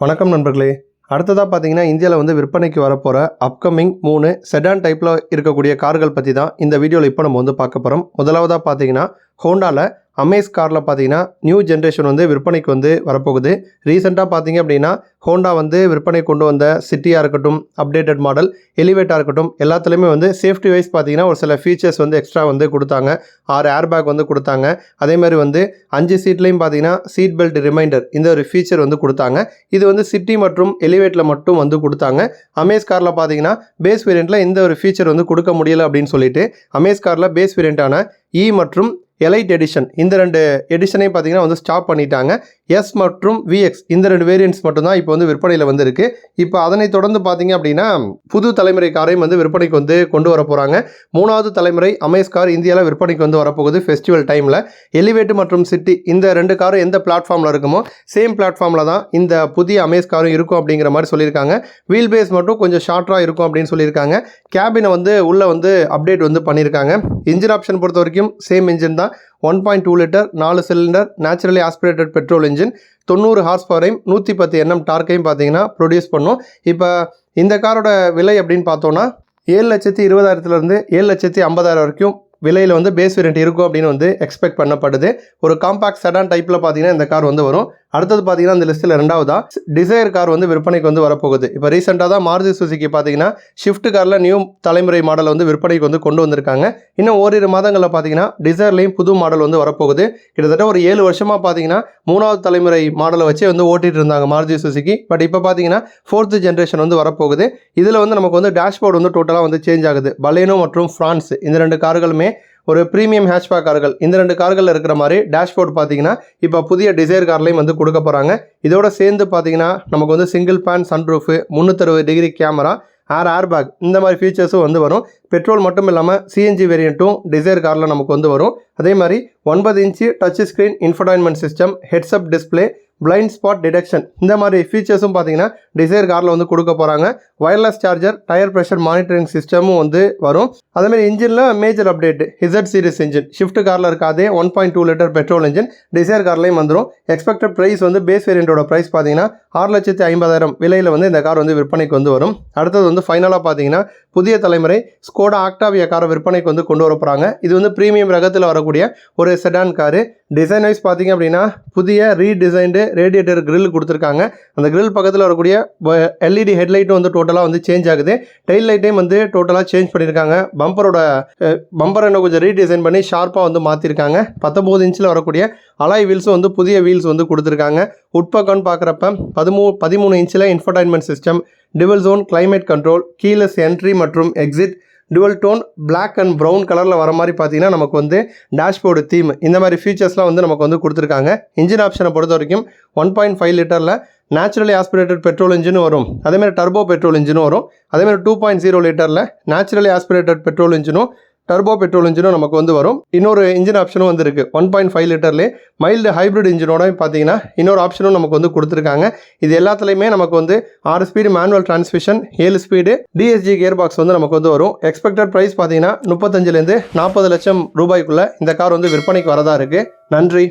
வணக்கம் நண்பர்களே. அடுத்ததாக பார்த்தீங்கன்னா இந்தியாவில் வந்து விற்பனைக்கு வரப்போகிற அப்கமிங் மூணு செடான் டைப்பில் இருக்கக்கூடிய கார்கள் பற்றி தான் இந்த வீடியோவில் இப்போ நம்ம வந்து பார்க்க போகிறோம் முதலாவதாக பார்த்தீங்கன்னா ஹோண்டாவில் அமேஸ் காரில் பார்த்தீங்கன்னா நியூ ஜென்ரேஷன் வந்து விற்பனைக்கு வந்து வரப்போகுது. ரீசெண்டாக பார்த்தீங்க அப்படின்னா ஹோண்டா வந்து விற்பனை கொண்டு வந்த சிட்டியாக இருக்கட்டும் அப்டேட்டட் மாடல் எலிவேட்டாக இருக்கட்டும் எல்லாத்துலேயுமே வந்து சேஃப்டி வைஸ் பார்த்தீங்கன்னா ஒரு சில ஃபீச்சர்ஸ் வந்து எக்ஸ்ட்ரா வந்து கொடுத்தாங்க. ஆறு ஏர் பேக் வந்து கொடுத்தாங்க. அதே மாதிரி வந்து அஞ்சு சீட்லேயும் பார்த்தீங்கன்னா சீட் பெல்ட் ரிமைண்டர் இந்த ஒரு ஃபீச்சர் வந்து கொடுத்தாங்க. இது வந்து சிட்டி மற்றும் எலிவேட்டில் மட்டும் வந்து கொடுத்தாங்க. அமேஸ் காரில் பார்த்தீங்கன்னா பேஸ் வேரியண்ட்டில் இந்த ஒரு ஃபீச்சர் வந்து கொடுக்க முடியல அப்படின்னு சொல்லிட்டு அமேஸ் காரில் பேஸ் வேரியண்ட்டான இ மற்றும் எலைட் எடிஷன் இந்த ரெண்டு எடிஷனையும் பார்த்தீங்கன்னா வந்து ஸ்டாப் பண்ணிட்டாங்க. எஸ் மற்றும் விஎக்ஸ் இந்த ரெண்டு வேரியண்ட்ஸ் மட்டும்தான் இப்போ வந்து விற்பனையில் வந்திருக்கு. இப்போ அதனை தொடர்ந்து பார்த்தீங்க அப்படின்னா புது தலைமுறை காரையும் வந்து விற்பனைக்கு வந்து கொண்டு வர போகிறாங்க மூணாவது தலைமுறை அமேஸ் கார் இந்தியாவில் விற்பனைக்கு வந்து வரப்போகுது ஃபெஸ்டிவல் டைமில் எலிவேட் மற்றும் சிட்டி இந்த ரெண்டு காரும் எந்த பிளாட்ஃபார்மில் இருக்குமோ சேம் பிளாட்ஃபார்மில் தான் இந்த புதிய அமேஸ் காரும் இருக்கும் அப்படிங்கிற மாதிரி சொல்லியிருக்காங்க. வீல் பேஸ் மட்டும் கொஞ்சம் ஷார்ட்டாக இருக்கும் அப்படின்னு சொல்லியிருக்காங்க. கேபினை வந்து உள்ளே வந்து அப்டேட் வந்து பண்ணியிருக்காங்க. இன்ஜின் ஆப்ஷன் பொறுத்த வரைக்கும் சேம் இன்ஜின் தான். ஒன் பாயிண்ட் டூ லிட்டர் நாலு cylinder naturally aspirated petrol engine தொண்ணூறு ஹார்ஸ் பவரையும் நூற்றி பத்து எண்ணம் டார்க்கையும் பார்த்தீங்கன்னா ப்ரொடியூஸ் பண்ணும். இப்போ இந்த காரோட விலை அப்படின்னு பார்த்தோன்னா ஏழு லட்சத்தி இருபதாயிரத்துலேருந்து ஏழு லட்சத்தி ஐம்பதாயிரம் வரைக்கும் விலையில் வந்து பேஸ் வேரியன்ட் இருக்கும் அப்படின்னு வந்து எக்ஸ்பெக்ட் பண்ணப்படுது. ஒரு காம்பாக்ட் செடான் டைப்பில் பார்த்தீங்கன்னா இந்த கார் வந்து வரும். அடுத்தது பார்த்தீங்கன்னா அந்த லிஸ்ட்டில் ரெண்டாவதா டிசைர் கார் வந்து விற்பனைக்கு வந்து வரப்போகுது. இப்போ ரீசெண்டாக தான் மாருதி சுசுக்கி பார்த்தீங்கன்னா ஷிஃப்ட் காரில் நியூ தலைமுறை மாடல் வந்து விற்பனைக்கு வந்து கொண்டு வந்திருக்காங்க. இன்னும் ஓரிரு மாதங்களில் பார்த்தீங்கன்னா டிசைர்லேயும் புது மாடல் வந்து வரப்போகுது. கிட்டத்தட்ட ஒரு ஏழு வருஷமாக பார்த்தீங்கன்னா மூணாவது தலைமுறை மாடலை வச்சு வந்து ஓட்டிகிட்டு இருந்தாங்க மாருதி சுசுக்கி பட் இப்போ பார்த்தீங்கன்னா ஃபோர்த்து ஜென்ரேஷன் வந்து வரப்போகுது. இதில் வந்து நமக்கு வந்து டேஷ்போர்டு வந்து டோட்டலாக வந்து சேஞ்ச் ஆகுது. பலேனோ மற்றும் ஃப்ரான்ஸ் இந்த ரெண்டு கார்களுமே ஒரு ப்ரீமியம் ஹேஷ்பேக் கார்கள். இந்த ரெண்டு கார்களில் இருக்கிற மாதிரி டேஷ்போர்ட் பார்த்தீங்கன்னா இப்போ புதிய டிசைர் கார்லையும் வந்து கொடுக்க போகிறாங்க இதோட சேர்ந்து பார்த்தீங்கன்னா நமக்கு வந்து single pane sunroof முந்நூற்றறுபது degree camera air air bag இந்த மாதிரி ஃபீச்சர்ஸும் வந்து வரும். பெட்ரோல் மட்டும் இல்லாமல் சிஎன்ஜி வேரியண்ட்டும் டிசைர் காரில் நமக்கு வந்து வரும். அதே மாதிரி ஒன்பது inch touch screen infotainment system heads up display blind spot detection இந்த மாதிரி ஃபீச்சர்ஸும் பார்த்தீங்கன்னா டிசைர் காரில் வந்து கொடுக்க போகிறாங்க wireless charger tyre pressure monitoring சிஸ்டமும் வந்து வரும். அதேமாதிரி இன்ஜினில் major update Z series engine Swift காரில் இருக்காதே one point two litre petrol engine Dzire கார்லையும் வந்துடும் எக்ஸ்பெக்டட் ப்ரைஸ் வந்து பேஸ் வேரியண்ட்டோட ப்ரைஸ் பார்த்தீங்கன்னா ஆறு லட்சத்தி ஐம்பதாயிரம் விலையில் வந்து இந்த கார் வந்து விற்பனைக்கு வந்து வரும். அடுத்தது வந்து ஃபைனலாக பார்த்தீங்கன்னா புதிய தலைமுறை ஸ்கோடா ஆக்டாவியா காரை விற்பனைக்கு வந்து கொண்டு வர போகிறாங்க இது வந்து ப்ரீமியம் ரகத்தில் வரக்கூடிய ஒரு செடான் காரு டிசைன் வைஸ் பார்த்தீங்க அப்படின்னா புதிய ரீடிசைன்டு ரேடியேட்டர் கிரில் கொடுத்துருக்காங்க. அந்த கிரில் பக்கத்தில் வரக்கூடிய எல்இடி ஹெட்லைட்டும் வந்து டோட்டலாக வந்து சேஞ்ச் ஆகுது. டெயில் லைட்டையும் வந்து டோட்டலாக சேஞ்ச் பண்ணியிருக்காங்க பம்பரோட பம்பர் என்ன கொஞ்சம் ரீடிசைன் பண்ணி ஷார்ப்பாக வந்து மாற்றிருக்காங்க பத்தொம்போது இன்ச்சில் வரக்கூடிய அலாய் வீல்ஸும் வந்து புதிய வீல்ஸ் வந்து கொடுத்துருக்காங்க. உட்பக்கம்னு பார்க்குறப்ப பதிமூ பதிமூணு இன்ச்சில் infotainment system dual zone climate control keyless entry மற்றும் exit dual tone black and brown கலரில் வர மாதிரி பார்த்தீங்கன்னா நமக்கு வந்து டேஷ்போர்டு தீம் இந்த மாதிரி ஃபீச்சர்ஸ்லாம் வந்து நமக்கு வந்து கொடுத்துருக்காங்க. இன்ஜின் ஆப்ஷனை பொறுத்த வரைக்கும் ஒன் பாயிண்ட் ஃபைவ் லிட்டரில் நேச்சுரலி ஆஸ்பிரேட்டட் பெட்ரோல் இன்ஜினும் வரும். அதேமாதிரி டர்போ பெட்ரோல் இன்ஜினும் வரும். அதேமாதிரி டூ பாயிண்ட் ஜீரோ லிட்டரில் நேச்சுரலி ஆஸ்பிரேட்டட் பெட்ரோல் இன்ஜினும் டர்போ பெட்ரோல் இன்ஜினும் நமக்கு வந்து வரும். இன்னொரு இன்ஜின் ஆப்ஷனும் வந்து இருக்குது ஒன் பாயிண்ட் ஃபைவ் லிட்டர்லேயே மைல்டு ஹைப்ரிட் இன்ஜினோட பார்த்தீங்கன்னா இன்னொரு ஆப்ஷனும் நமக்கு வந்து கொடுத்துருக்காங்க. இது எல்லாத்துலேயுமே நமக்கு வந்து ஆறு ஸ்பீடு மேனுவல் டிரான்ஸ்மிஷன் ஏழு ஸ்பீடு டிஎஸ்ஜி கியர் பாக்ஸ் வந்து நமக்கு வந்து வரும். எக்ஸ்பெக்டட் ப்ரைஸ் பார்த்தீங்கன்னா முப்பத்தஞ்சுலேருந்து நாற்பது லட்சம் ரூபாய்க்குள்ளே இந்த கார் வந்து விற்பனைக்கு வரதா இருக்குது நன்றி.